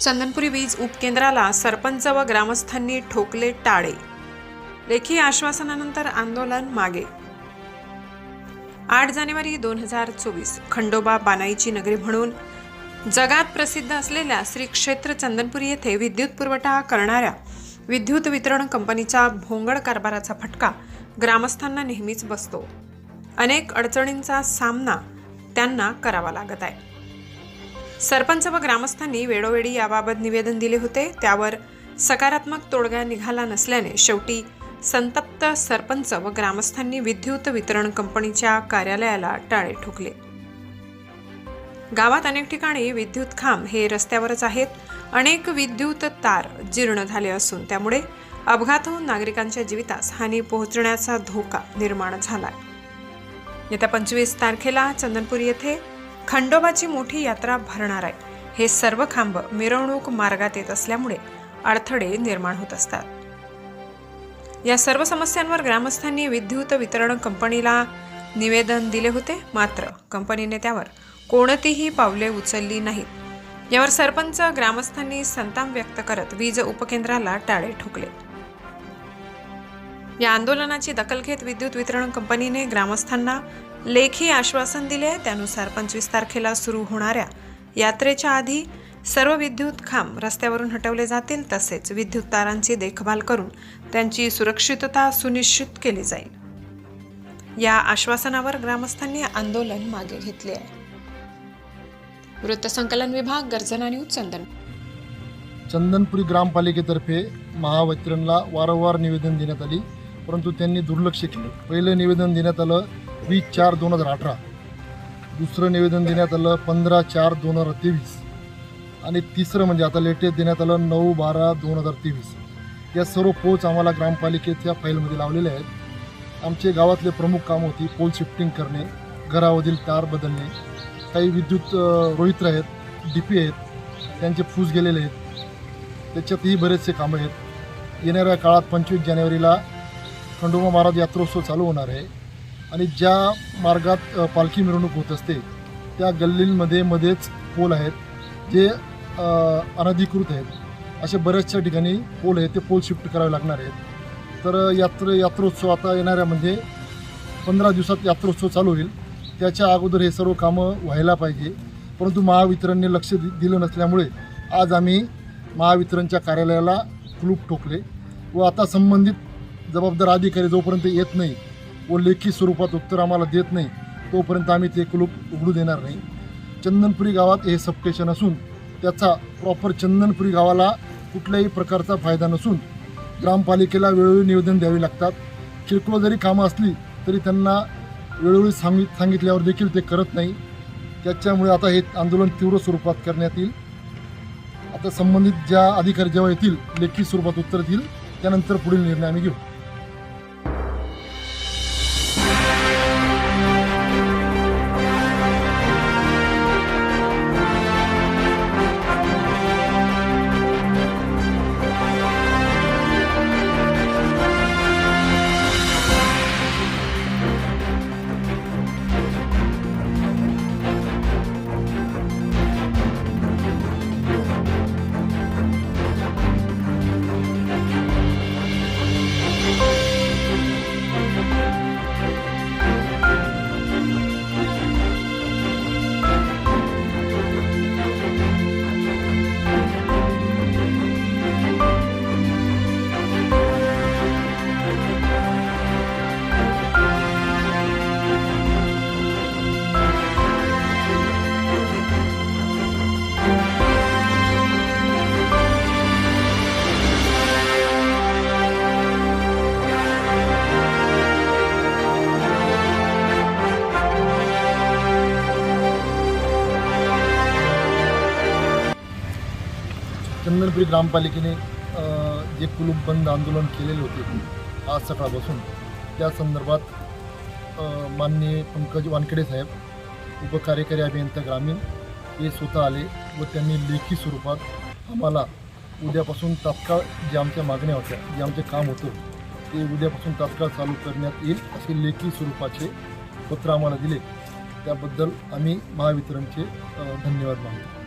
चंदनपुरी वीज उपकेंद्राला सरपंच व ग्रामस्थांनी ठोकले टाळे. लेखी आश्वासनानंतर आंदोलन मागे. आठ जानेवारी दोन हजार चोवीस खंडोबा बानाईची नगरी म्हणून जगात प्रसिद्ध असलेल्या श्री क्षेत्र चंदनपुरी येथे विद्युत पुरवठा करणाऱ्या विद्युत वितरण कंपनीच्या भोंगड कारभाराचा फटका ग्रामस्थांना नेहमीच बसतो. अनेक अडचणींचा सामना त्यांना करावा लागत आहे. सरपंच व ग्रामस्थांनी वेळोवेळी याबाबत निवेदन दिले होते. त्यावर सकारात्मक तोडगा निघाला नसल्याने शेवटी संतप्त सरपंच व ग्रामस्थांनी विद्युत वितरण कंपनीच्या कार्यालयाला टाळे ठोकले. गावात अनेक ठिकाणी विद्युत खांब हे रस्त्यावरच आहेत. अनेक विद्युत तार जीर्ण झाले असून त्यामुळे अपघात होऊन नागरिकांच्या जीवितास हानी पोहोचण्याचा धोका निर्माण झाला येत्या पंचवीस तारखेला चंदनपूर येथे खंडोबाची मोठी यात्रा भरणार आहे. हे सर्व खांब मिरवणूक मार्गात येत असल्यामुळे अडथळे निर्माण होत असतात. या सर्व समस्यांवर ग्रामस्थांनी विद्युत वितरण कंपनीला निवेदन दिले होते. मात्र कंपनीने त्यावर कोणतीही पावले उचलली नाहीत. यावर सरपंच ग्रामस्थांनी संताप व्यक्त करत वीज उपकेंद्राला टाळे ठोकले. या आंदोलनाची दखल घेत विद्युत वितरण कंपनीने ग्रामस्थांना लेखी आश्वासन दिले त्यानुसार पंचवीस तारखेला सुरू होणाऱ्या यात्रेच्या आधी सर्व विद्युत खांब रस्त्यावरून हटवले जातील. तसेच विद्युत तारांची देखभाल करून त्यांची सुरक्षितता सुनिश्चित केली जाईल. या आश्वासनावर ग्रामस्थांनी आंदोलन मागे घेतले आहे. वृत्तसंकलन विभाग गर्जना न्यूज चंदन. चंदनपुरी ग्रामपालिकेतर्फे महावितरणला वारंवार निवेदन देण्यात आली परंतु त्यांनी दुर्लक्ष केले. पहिलं निवेदन देण्यात आलं वीस चार दोन हजार अठरा. दुसरं निवेदन देण्यात आलं पंधरा चार दोन हजार तेवीस. आणि तिसरं म्हणजे आता लेटेस्ट देण्यात आलं नऊ बारा दोन हजार तेवीस. या सर्व पोच आम्हाला ग्रामपालिकेच्या फाईलमध्ये लावलेले आहेत. आमचे गावातले प्रमुख काम होती पोल शिफ्टिंग करणे घरावरील तार बदलणे. काही विद्युत रोहित्र आहेत डी पी आहेत त्यांचे फूस गेलेले आहेत. त्याच्यातही बरेचसे कामं आहेत. येणाऱ्या काळात पंचवीस जानेवारीला खंडोबा महाराज यात्रोत्सव चालू होणार आहे. आणि ज्या मार्गात पालखी मिरवणूक होत असते त्या गल्लींमध्ये मध्येच पोल आहेत जे अनधिकृत आहेत. अशा बऱ्याचशा ठिकाणी पोल आहेत ते पोल शिफ्ट करावे लागणार आहेत. तर यात्र यात्रोत्सव आता येणाऱ्या म्हणजे पंधरा दिवसात यात्रोत्सव चालू होईल. त्याच्या अगोदर हे सर्व कामं व्हायला पाहिजे. परंतु महावितरणने लक्ष दि दिलं नसल्यामुळे आज आम्ही महावितरणच्या कार्यालयाला कुलूप ठोकले व आता संबंधित जबाबदार अधिकारी जोपर्यंत येत नाही व लेखी स्वरूपात उत्तर आम्हाला देत नाही तोपर्यंत आम्ही ते कुलूप उघडू देणार नाही. चंदनपुरी गावात हे सबस्टेशन असून त्याचा प्रॉपर चंदनपुरी गावाला कुठल्याही प्रकारचा फायदा नसून ग्रामपालिकेला वेळोवेळी निवेदन द्यावी लागतात. किरकोळ जरी कामं असली तरी त्यांना वेळोवेळी सांगित सांगितल्यावर देखील ते करत नाही. त्याच्यामुळे आता हे आंदोलन तीव्र स्वरूपात करण्यात येईल. आता संबंधित ज्या अधिकारी जेव्हा येतील लेखी स्वरूपात उत्तर देतील त्यानंतर पुढील निर्णय आम्ही घेऊ. चंदनपुरी ग्रामपालिकेने जे कुलूप बंद आंदोलन केलेले होते आज सकाळपासून त्या संदर्भात माननीय पंकज वानखेडे साहेब उपकार्यकारी अभियंता ग्रामीण हे स्वतः आले व त्यांनी लेखी स्वरूपात आम्हाला उद्यापासून तात्काळ ज्या आमच्या मागण्या होत्या जे आमचे काम होतं ते उद्यापासून तात्काळ चालू करण्यात येईल असे लेखी स्वरूपाचे पत्र आम्हाला दिले. त्याबद्दल आम्ही महावितरणचे धन्यवाद मानतो.